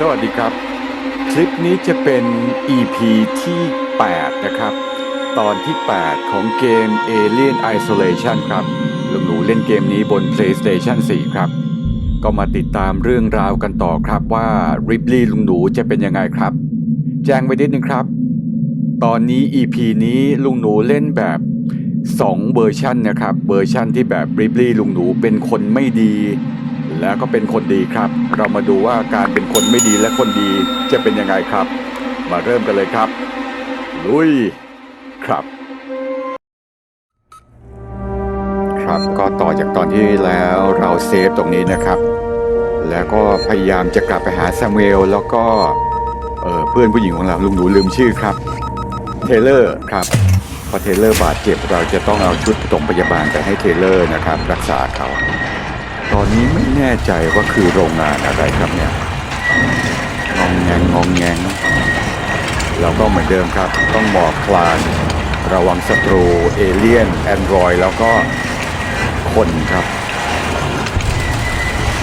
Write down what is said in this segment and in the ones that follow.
สวัสดีครับ คลิปนี้จะเป็น EP ที่ 8 นะครับ ตอนที่ 8 ของเกม Alien Isolation ครับลุงหนูเล่นเกมนี้บน PlayStation 4 ครับ ก็มาติดตามเรื่องราวกันต่อครับว่า Ripley ลุงหนูจะเป็นยังไงครับ แจ้งไว้นิดนึงครับ ตอนนี้ EP นี้ลุงหนูเล่นแบบ 2 เวอร์ชันนะครับ เวอร์ชันที่แบบ Ripley ลุงหนูเป็นคนไม่ดี แล้วก็เป็นคนดีครับ เรามาดูว่าการเป็นคนไม่ดีและคนดีจะเป็นยังไงครับ มาเริ่มกันเลยครับ ลุยครับ ครับก็ต่อจากตอนที่แล้วเราเซฟตรงนี้นะครับ แล้วก็พยายามจะกลับไปหาซามูเอลแล้วก็เเพื่อนผู้หญิงของเราลุงหนูลืมชื่อครับ เทเลอร์ครับพอเทเลอร์บาดเจ็บเราจะต้องเอาชุดปฐมพยาบาลไปให้เทเลอร์นะครับ รักษาเขา ตอนนี้ไม่แน่ใจว่าคือโรงงานอะไรครับเนี่ยงองแงงงองแงงเราก็เหมือนเดิมครับ ต้องบอกคลาน ระวังศัตรูเอเลี่ยนแอนดรอยแล้วก็คนครับ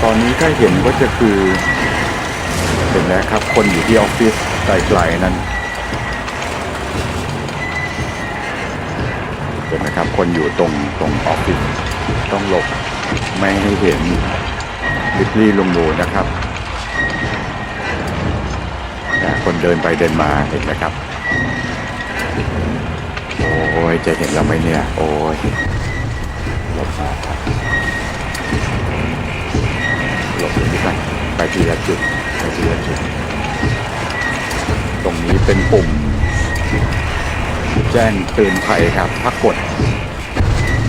ตอนนี้ก็เห็นว่าจะคือเห็นแล้วครับ คนอยู่ที่ออฟฟิศไกลๆนั่นเห็นไหมครับ คนอยู่ตรงตรงออฟฟิศต้องหลบ ไม่ให้เห็นลิบลี่ลงหนูนะครับแต่คนเดินไปเดินมาเห็นไหมครับ โอ้ยจะเห็นเราไหมเนี่ย โอ้ยหลบมาครับหลบตรงนี้ไปไปทีละจุดไปทีละจุด ตรงนี้เป็นปุ่ม แจ้งเตือนภัยครับถ้ากด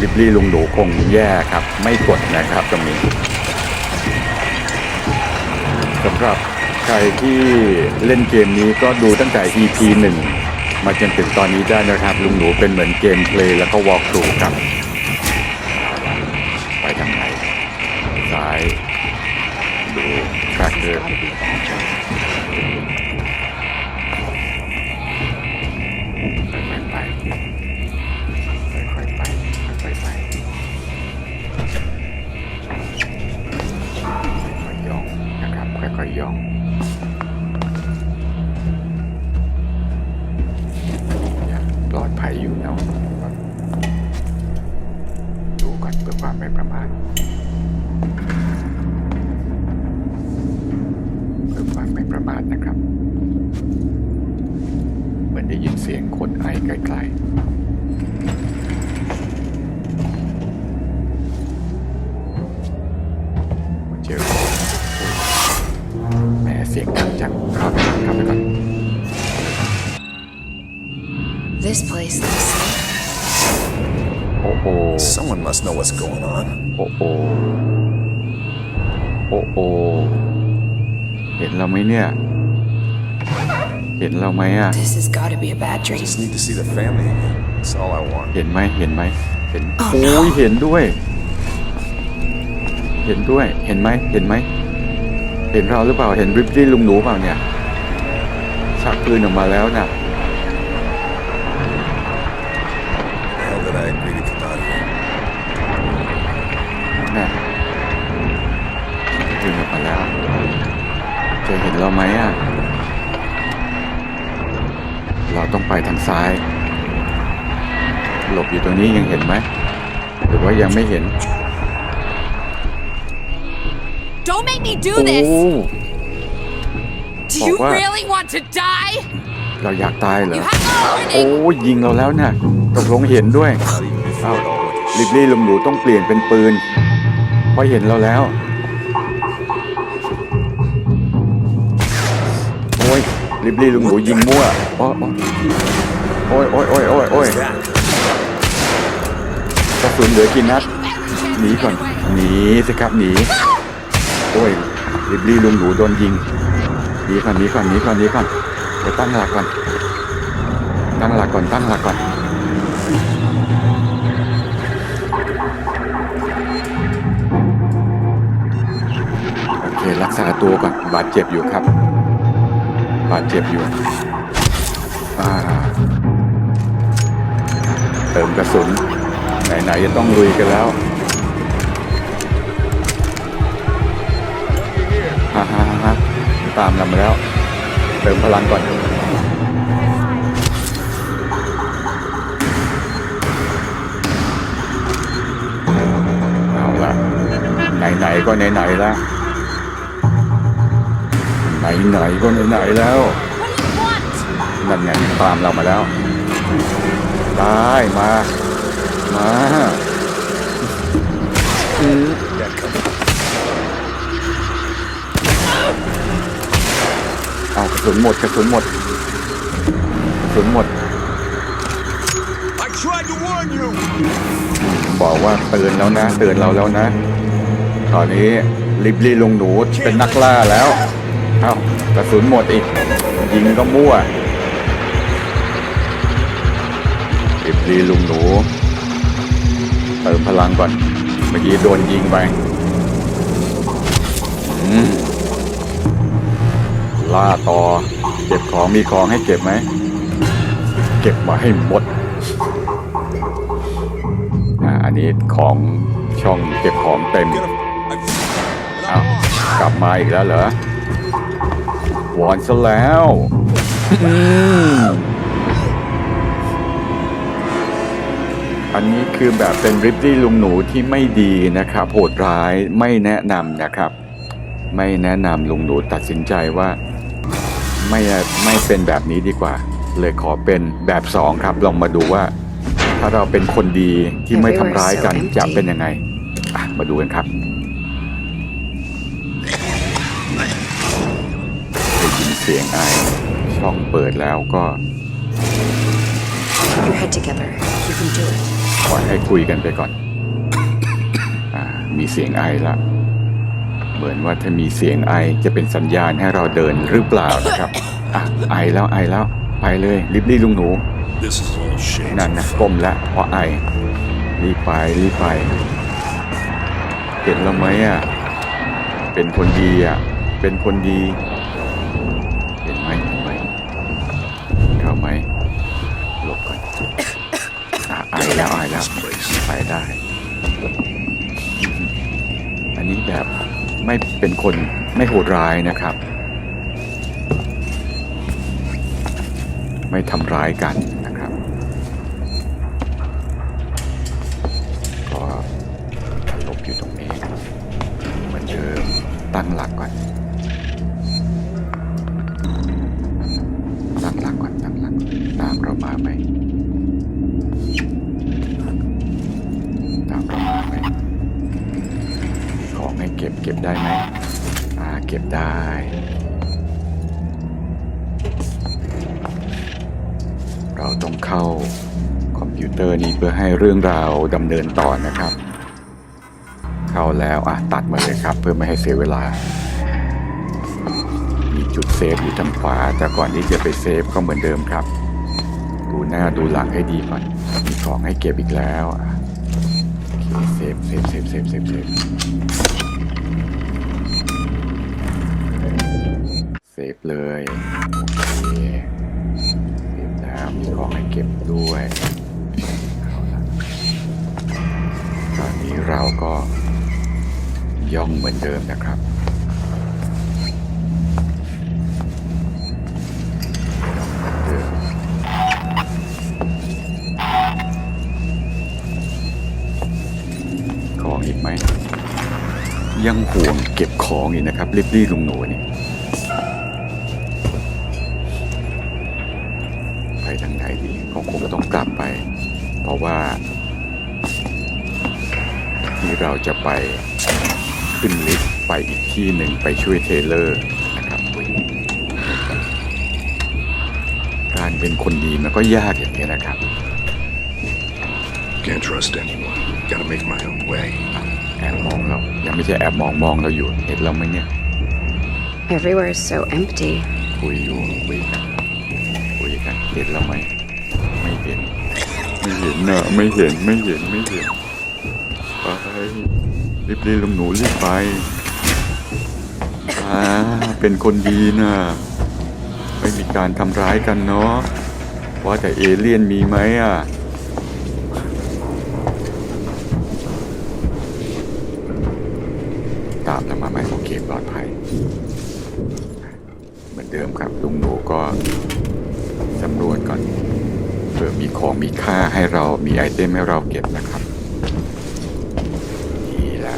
ลิบลี่ลุงหนูคงแย่ครับ ไม่กดนะครับตรงนี้สำหรับใครที่เล่นเกมนี้ก็ดูตั้งแต่ EP 1 มาจนถึงตอนนี้ได้นะครับ ลุงหนูเป็นเหมือนเกมเพลย์แล้วก็วอล์กดูครับ ไปทางไหน ซ้าย ดูแทร็กเกอร์ This place looks safe. โอ้โห Someone must know what's going on. โอ้โหโอ้โหเห็นเราไหมเนี่ย เห็นเราไหมอะ This has got to be a bad dream. Just need to see the family again. That's all I want. เห็นไหมเห็นไหมเห็น Oh, โอ้ยเห็นด้วย เห็นด้วย เห็นไหมเห็นไหม เห็นเราหรือเปล่า เห็นริบลี่ลุงหนูเปล่าเนี่ย ชักปืนออกมาแล้วน่ะ The hell did I agree to come out here? น่ะชักปืนออกมาแล้ว จะเห็นเราไหมอะ เราต้องไปทางซ้าย หลบ อยู่ตรงนี้ยังเห็นไหมหรือว่ายังไม่เห็น Don't make me do โอ้ this! Do you Oh, what? really want to die? เราอยากตายเหรอ You have no โอ้ warning! ยิงเราแล้วน่ะตกลงเห็นด้วย Not even before it all went to ลิ shit. บลี่ลุงหนูต้องเปลี่ยนเป็นปืนเพราะเห็นเราแล้ว โอ้ยลิบลี่ลุงหนูยิงมั่วโอ้ยโอ้ยโอ้ยโอ้ยโอ้ย What's that? กระสุนเหลือกี่นัดหนีก่อนหนีสิครับหนีโอ้ยลิบลี่ลุงหนูโดนยิงหนีก่อนหนีก่อนหนีก่อนหนีก่อนเดี๋ยวตั้งหลักก่อน ตั้งหลักก่อนตั้งหลักก่อนโอเครักษาตัวก่อนบาดเจ็บอยู่ครับ บาดเจ็บอยู่อ่าเติมกระสุน ไหนๆจะต้องลุยกันแล้วฮ่าฮ่าฮ่าตามเรามาแล้ว เติมพลังก่อนเอาละไหนๆก็ไหนๆแล้วไหนๆก็ไหนๆแล้ว What do you want? นั่นไงตามเรามาแล้ว ได้มา มาอือ That coming. เอากระสุนหมดกระสุนหมดกระสุนหมด I tried to warn you. บอกว่าเตือนแล้วนะเตือนเราแล้วนะตอนนี้ลิบลี่ลงหนูเป็นนักล่าแล้วเอ้ากระสุนหมดอีก ยิงก็มั่วลิบลี่ลุงหนู เติมพลังก่อน เมื่อกี้โดนยิงไปล่าต่อ เก็บของมีของให้เก็บไหม เก็บมาให้หมดอ่าอันนี้ของช่องเก็บของเต็มอ้าวกลับมาอีกแล้วเหรอวอนซะแล้ว อืม อันนี้คือแบบเป็นริปตี้ลุงหนูที่ไม่ดีนะครับโหดร้ายไม่แนะนำนะครับ ไม่แนะนำลุงหนูตัดสินใจว่า ไม่ไม่เป็นแบบนี้ดีกว่า เลยขอเป็นแบบสองครับลองมาดูว่า ถ้าเราเป็นคนดีที่ไม่ทำร้ายกันจะเป็นยังไงอะมาดูกันครับได้ยินเสียงไอช่องเปิดแล้วก็ Keep your head together. You can do it. ปล่อยให้คุยกันไปก่อนอ่ามีเสียงไอละเหมือนว่าถ้ามีเสียงไอจะเป็นสัญญาณให้เราเดินหรือเปล่านะครับอะไอแล้วไอแล้วไปเลยรีบรีลุงหนู This is all shades นั่น of นะ fun. ก้มแล้วเพราะไอรีบไปรีบไป เห็นแล้วไหมอะเป็นคนดีอะเป็นคนดี เห็นไหมเห็นไหมเข้าไหมหลบก่อนอะไอ แล้วไอแล้วไปได้ อันนี้แบบไม่เป็นคนไม่โหดร้ายนะครับ ไม่ทำร้ายกันนะครับก็หลบอยู่ตรงนี้เหมือนเดิมตั้งหลักก่อน เก็บเก็บได้ไหมอ่าเก็บได้เราต้องเข้าคอมพิวเตอร์นี้เพื่อให้เรื่องราวดำเนินต่อนะครับ เข้าแล้วอะตัดมาเลยครับ เพื่อไม่ให้เสียเวลา มีจุดเซฟอยู่ทางขวา แต่ก่อนที่จะไปเซฟก็เหมือนเดิมครับ ดูหน้าดูหลังให้ดีก่อน มีของให้เก็บอีกแล้วเซฟเซฟเซฟเซฟเซฟเซฟ เซฟเลยโอเคเซฟแล้วมีของให้เก็บด้วยเอาละตอนนี้เราก็ย่องเหมือนเดิมนะครับของอีกไหมยังห่วงเก็บของอีกนะครับรีบรีลุงหนูนี่ไทางไหนดีก็คงต้องกลับไป เพราะว่าที่เราจะไปขึ้นลิฟต์ไปอีกที่หนึ่งไปช่วยเทเลอร์นะครับการเป็นคนดีมันก็ยากอย่างนี้นะครับ Can't trust anyone. Gotta make my own way. แอบมองเรายังไม่ใช่แอบมองมองเราอยู่เห็นเราไหมเนี่ย Everywhere is so empty. คุยอยู่คุย กันคุยกันเห็นเราไหมไม่เห็น ไม่เห็นนะไม่เห็นไม่เห็นไม่เห็นไปรีบรีบลงหนูรีบไปอ่าเป็นคนดีนะไม่มีการทำร้ายกันเนาะว่าแต่เอเลี่ยนมีไหมอะตามเรามาไหมโอเคปลอดภัย เหมือนเดิมครับลุงหนูก็ สำรวจก่อนเผื่อมีของมีค่าให้เรามีไอเทมให้เราเก็บนะครับนี่แหละ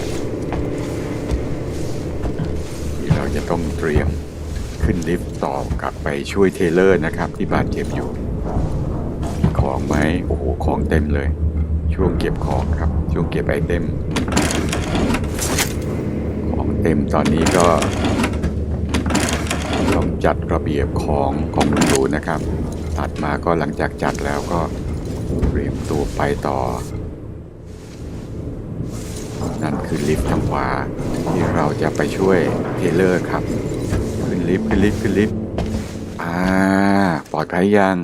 ที่เราจะต้องเตรียมขึ้นลิฟต์ต่อกลับไปช่วยเทเลอร์นะครับ ที่บาดเจ็บอยู่มีของไหมโอ้โหของเต็มเลย ช่วงเก็บของครับ ช่วงเก็บไอเทมของเต็มตอนนี้ก็ จัดระเบียบของของลุงดูนะครับถัดมาก็หลังจากจัดแล้วก็เตรียมตัวไปต่อ นั่นคือลิฟต์ทางขวาที่เราจะไปช่วยเทเลอร์ครับ ขึ้นลิฟต์ขึ้นลิฟต์ขึ้นลิฟต์อ่าปลอดภัยยัง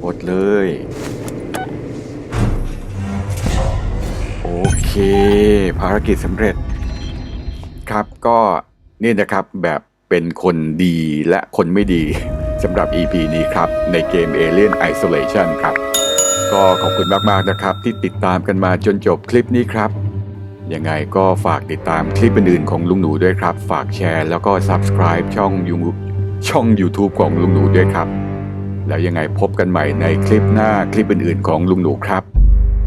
หมดเลย โอเค ภารกิจสำเร็จครับก็นี่นะครับแบบ เป็นคนดีและคนไม่ดีสำหรับ EP นี้ครับ ในเกม Alien Isolation ครับ ก็ขอบคุณมาก ๆ นะครับ ที่ติดตามกันมาจนจบคลิปนี้ครับ ยังไงก็ฝากติดตามคลิปอื่นๆของลุงหนูด้วยครับ ฝากแชร์แล้วก็ Subscribe ช่องยูช่อง YouTube ของลุงหนูด้วยครับ แล้วยังไงพบกันใหม่ในคลิปหน้าคลิปอื่นๆ ของลุงหนูครับ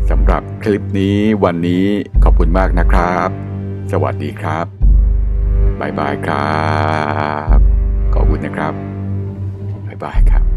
สำหรับคลิปนี้วันนี้ขอบคุณมากนะครับ สวัสดีครับ บายบายครับ ขอบคุณนะครับบายบายครับ